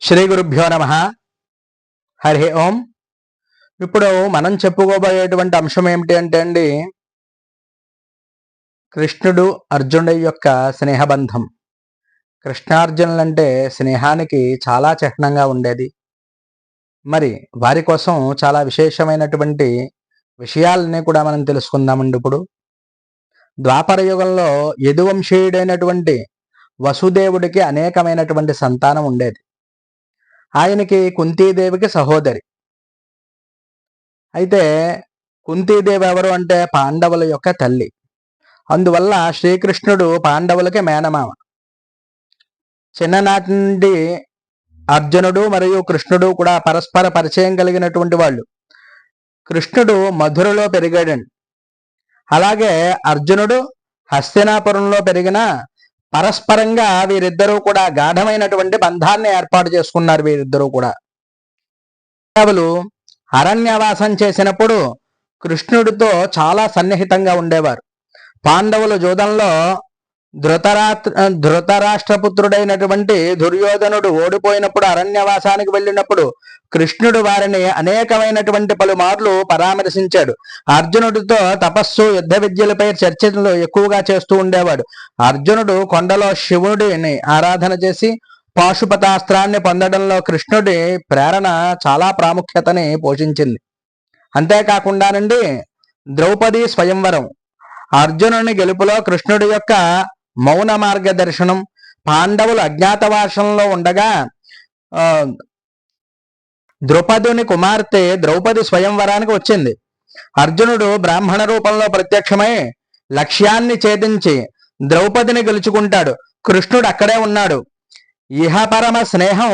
శ్రీ గురుభ్యో నమ. హరి ఓం. ఇప్పుడు మనం చెప్పుకోబోయేటువంటి అంశం ఏమిటి అంటే అండి కృష్ణుడు అర్జునుడి యొక్క స్నేహబంధం. కృష్ణార్జునులంటే స్నేహానికి చాలా చిహ్నంగా ఉండేది. మరి వారి కోసం చాలా విశేషమైనటువంటి విషయాలని కూడా మనం తెలుసుకుందామండి ఇప్పుడు. ద్వాపర యుగంలో యదువంశీయుడైనటువంటి వసుదేవుడికి అనేకమైనటువంటి సంతానం ఉండేది. ఆయనకి కుంతీదేవికి సహోదరి. అయితే కుంతీదేవి ఎవరు అంటే పాండవుల యొక్క తల్లి. అందువల్ల శ్రీకృష్ణుడు పాండవులకి మేనమామ. చిన్ననాటి నుండి అర్జునుడు మరియు కృష్ణుడు కూడా పరస్పర పరిచయం కలిగినటువంటి వాళ్ళు. కృష్ణుడు మధురలో పెరిగాడండి. అలాగే అర్జునుడు హస్తినాపురంలో పెరిగిన పరస్పరంగా వీరిద్దరూ కూడా గాఢమైనటువంటి బంధాన్ని ఏర్పాటు చేసుకున్నారు వీరిద్దరూ కూడా. పాండవులు అరణ్యవాసం చేసినప్పుడు కృష్ణుడితో చాలా సన్నిహితంగా ఉండేవారు. పాండవుల జూదంలో ధృతరాత్ర ధృతరాష్ట్రపుత్రుడైనటువంటి దుర్యోధనుడు ఓడిపోయినప్పుడు అరణ్యవాసానికి వెళ్ళినప్పుడు కృష్ణుడు వారిని అనేకమైనటువంటి పలుమార్లు పరామర్శించాడు. అర్జునుడితో తపస్సు యుద్ధ విద్యలపై చర్చలు ఎక్కువగా చేస్తూ ఉండేవాడు. అర్జునుడు కొండలో శివుడిని ఆరాధన చేసి పాశుపతాస్త్రాన్ని పొందడంలో కృష్ణుడి ప్రేరణ చాలా ప్రాముఖ్యతని పోషించింది. అంతేకాకుండానండి ద్రౌపది స్వయంవరం. అర్జునుని గెలుపులో కృష్ణుడి యొక్క మౌన మార్గదర్శనం పాండవులు అజ్ఞాతవాసంలో ఉండగా ఆ ద్రౌపదుని కుమార్తె ద్రౌపది స్వయంవరానికి వచ్చింది. అర్జునుడు బ్రాహ్మణ రూపంలో ప్రత్యక్షమై లక్ష్యాన్ని ఛేదించి ద్రౌపదిని గెలుచుకుంటాడు. కృష్ణుడు అక్కడే ఉన్నాడు. ఇహపరమ స్నేహం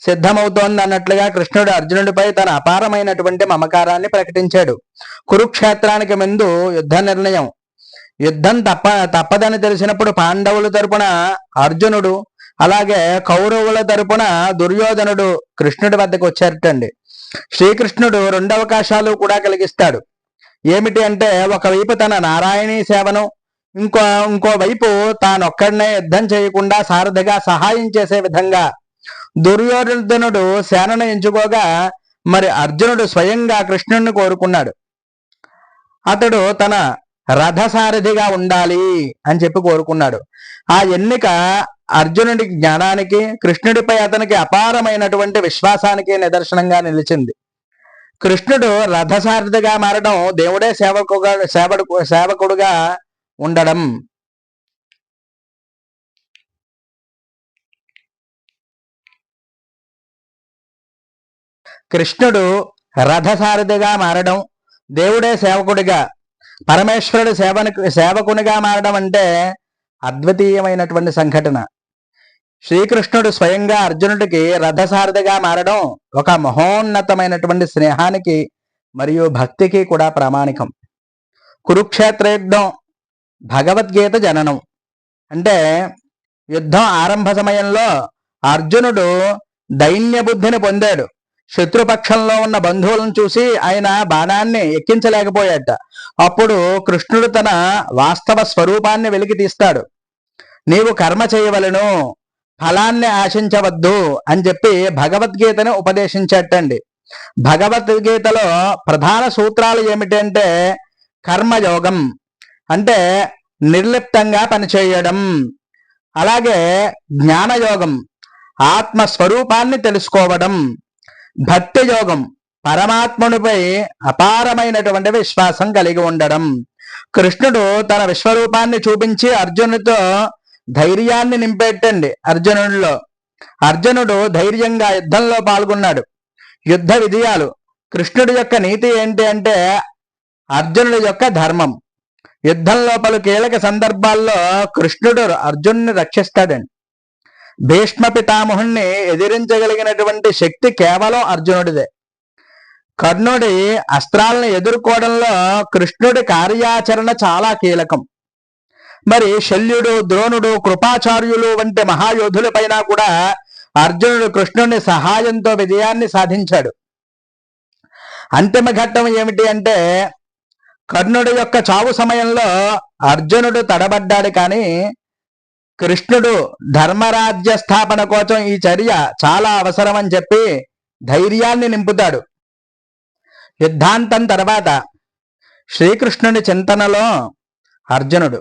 సిద్ధమవుతోంది అన్నట్లుగా కృష్ణుడు అర్జునుడిపై తన అపారమైనటువంటి మమకారాన్ని ప్రకటించాడు. కురుక్షేత్రానికి ముందు యుద్ధ నిర్ణయం యుద్ధం తప్ప తప్పదని తెలిసినప్పుడు పాండవుల తరపున అర్జునుడు అలాగే కౌరవుల తరపున దుర్యోధనుడు కృష్ణుడి వద్దకు వచ్చారటండి. శ్రీకృష్ణుడు రెండు అవకాశాలు కూడా కలిగిస్తాడు. ఏమిటి అంటే ఒకవైపు తన నారాయణీ సేవను ఇంకో ఇంకో వైపు తానొక్కడనే యుద్ధం చేయకుండా సారథిగా సహాయం చేసే విధంగా దుర్యోధనుడు సేనను ఎంచుకోగా మరి అర్జునుడు స్వయంగా కృష్ణుడిని కోరుకున్నాడు. అతడు తన రథసారథిగా ఉండాలి అని చెప్పి కోరుకున్నాడు. ఆ ఎన్నిక అర్జునుడి జ్ఞానానికి కృష్ణుడిపై అతనికి అపారమైనటువంటి విశ్వాసానికి నిదర్శనంగా నిలిచింది. కృష్ణుడు రథసారథిగా మారడం దేవుడే సేవకుగా సేవడు సేవకుడుగా ఉండడం. కృష్ణుడు రథసారథిగా మారడం దేవుడే సేవకుడిగా పరమేశ్వరుడు సేవను సేవకునిగా మారడం అంటే అద్వితీయమైనటువంటి సంఘటన. శ్రీకృష్ణుడు స్వయంగా అర్జునుడికి రథసారథిగా మారడం ఒక మహోన్నతమైనటువంటి స్నేహానికి మరియు భక్తికి కూడా ప్రామాణికం. కురుక్షేత్ర యుద్ధం భగవద్గీత జననం అంటే యుద్ధం ఆరంభ సమయంలో అర్జునుడు దైన్య బుద్ధిని పొందాడు. శత్రుపక్షంలో ఉన్న బంధువులను చూసి ఆయన బాణాన్ని ఎక్కించలేకపోయాట. అప్పుడు కృష్ణుడు తన వాస్తవ స్వరూపాన్ని వెలికి తీస్తాడు. నీవు కర్మ చేయవలను ఫలాన్ని ఆశించవద్దు అని చెప్పి భగవద్గీతని ఉపదేశించటండి. భగవద్గీతలో ప్రధాన సూత్రాలు ఏమిటంటే కర్మయోగం అంటే నిర్లిప్తంగా పనిచేయడం అలాగే జ్ఞానయోగం ఆత్మ స్వరూపాన్ని తెలుసుకోవడం భక్తి యోగం పరమాత్మునిపై అపారమైనటువంటి విశ్వాసం కలిగి ఉండడం. కృష్ణుడు తన విశ్వరూపాన్ని చూపించి అర్జునుడితో ధైర్యాన్ని నింపెట్టండి అర్జునుడిలో. అర్జునుడు ధైర్యంగా యుద్ధంలో పాల్గొన్నాడు. యుద్ధ విజయాలు. కృష్ణుడి యొక్క నీతి ఏంటి అంటే అర్జునుడి యొక్క ధర్మం. యుద్ధంలో పలు కీలక సందర్భాల్లో కృష్ణుడు అర్జునుని రక్షిస్తాడండి. భీష్మ పితామహుణ్ణి ఎదిరించగలిగినటువంటి శక్తి కేవలం అర్జునుడిదే. కర్ణుడి అస్త్రాలను ఎదుర్కోవడంలో కృష్ణుడి కార్యాచరణ చాలా కీలకం. మరి శల్యుడు ద్రోణుడు కృపాచార్యులు వంటి మహాయోధులపైన కూడా అర్జునుడు కృష్ణుని సహాయంతో విజయాన్ని సాధించాడు. అంతిమ ఘట్టం ఏమిటి అంటే కర్ణుడి యొక్క చావు సమయంలో అర్జునుడు తడబడ్డాడు కానీ కృష్ణుడు ధర్మరాజ్య స్థాపన కోసం ఈ చర్య చాలా అవసరమని చెప్పి ధైర్యాన్ని నింపుతాడు. యుద్ధాంతం తర్వాత శ్రీకృష్ణుని చింతనలో అర్జునుడు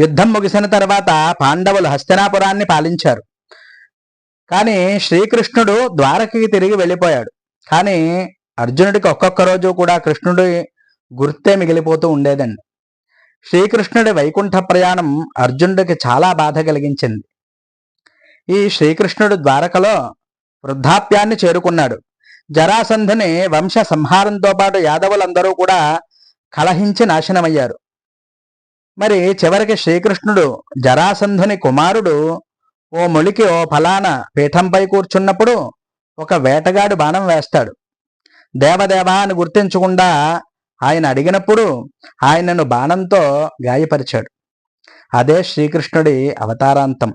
యుద్ధం ముగిసిన తర్వాత పాండవులు హస్తినాపురాన్ని పాలించారు. కానీ శ్రీకృష్ణుడు ద్వారకకి తిరిగి వెళ్ళిపోయాడు. కానీ అర్జునుడికి ఒక్కొక్క రోజు కూడా కృష్ణుడి గుర్తే మిగిలిపోతూ ఉండేదండి. శ్రీకృష్ణుడి వైకుంఠ ప్రయాణం అర్జునుడికి చాలా బాధ కలిగించింది. ఈ శ్రీకృష్ణుడు ద్వారకలో వృద్ధాప్యాన్ని చేరుకున్నాడు. జరాసంధుని వంశ సంహారంతో పాటు యాదవులందరూ కూడా కలహించి నాశనమయ్యారు. మరి చివరికి శ్రీకృష్ణుడు జరాసంధుని కుమారుడు ఓ మొలికి ఓ ఫలాన పీఠంపై కూర్చున్నప్పుడు ఒక వేటగాడు బాణం వేస్తాడు. దేవదేవా అని గుర్తించకుండా ఆయన అడిగినప్పుడు ఆయనను బాణంతో గాయపరిచాడు. అదే శ్రీకృష్ణుడి అవతారాంతం.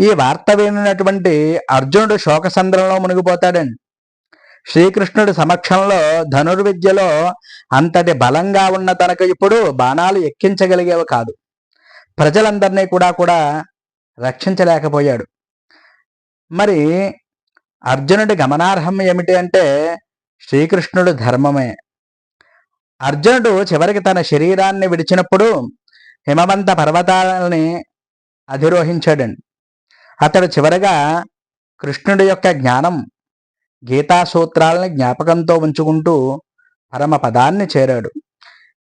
ఈ వార్త వినినటువంటి అర్జునుడు శోకసంద్రంలో మునిగిపోతాడండి. శ్రీకృష్ణుడి సమక్షంలో ధనుర్విద్యలో అంతటి బలంగా ఉన్న తనకు ఇప్పుడు బాణాలు ఎక్కించగలిగేవి కాదు. ప్రజలందరినీ కూడా కూడా రక్షించలేకపోయాడు. మరి అర్జునుడి గమనార్హం ఏమిటి అంటే శ్రీకృష్ణుడు ధర్మమే. అర్జునుడు చివరికి తన శరీరాన్ని విడిచినప్పుడు హిమవంత పర్వతాలని అధిరోహించాడండి అతడు చివరగా కృష్ణుడి యొక్క జ్ఞానం గీతా సూత్రాలని జ్ఞాపకంతో ఉంచుకుంటూ పరమ పదాన్ని చేరాడు.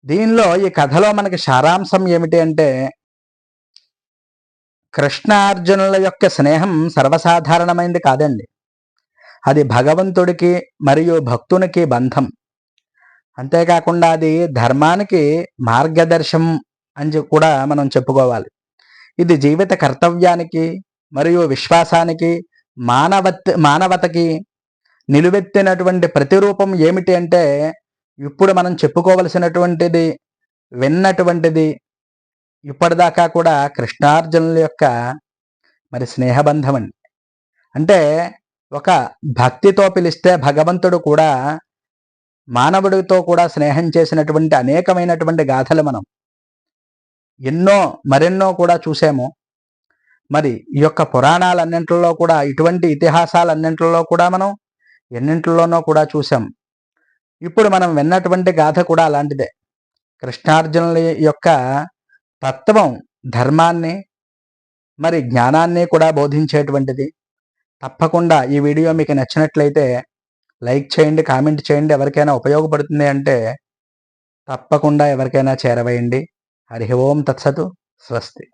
దీనిలో ఈ కథలో మనకి సారాంశం ఏమిటి అంటే కృష్ణార్జునుల యొక్క స్నేహం సర్వసాధారణమైంది కాదండి. అది భగవంతుడికి మరియు భక్తునికి బంధం. అంతేకాకుండా అది ధర్మానికి మార్గదర్శం అని కూడా మనం చెప్పుకోవాలి. ఇది జీవిత కర్తవ్యానికి మరియు విశ్వాసానికి మానవత్ మానవతకి నిలువెత్తినటువంటి ప్రతిరూపం ఏమిటి అంటే ఇప్పుడు మనం చెప్పుకోవలసినటువంటిది విన్నటువంటిది ఇప్పటిదాకా కూడా కృష్ణార్జునుల యొక్క మరి స్నేహబంధం అండి. అంటే ఒక భక్తితో పిలిస్తే భగవంతుడు కూడా మానవుడితో కూడా స్నేహం చేసినటువంటి అనేకమైనటువంటి గాథలు మనం ఎన్నో మరెన్నో కూడా చూసాము. మరి ఈ యొక్క పురాణాలన్నింటిలో కూడా ఇటువంటి ఇతిహాసాలన్నింటిలో కూడా మనం ఎన్నింటిలోనో కూడా చూసాం. ఇప్పుడు మనం విన్నటువంటి గాథ కూడా అలాంటిదే. కృష్ణార్జునుల యొక్క తత్వం ధర్మాన్ని మరి జ్ఞానాన్ని కూడా బోధించేటువంటిది. తప్పకుండా ఈ వీడియో మీకు నచ్చినట్లయితే లైక్ చేయండి కామెంట్ చేయండి ఎవరికైనా ఉపయోగపడుతుంది అంటే తప్పకుండా ఎవరికైనా చేరవేయండి. హరి ఓం తత్సతు స్వస్తి.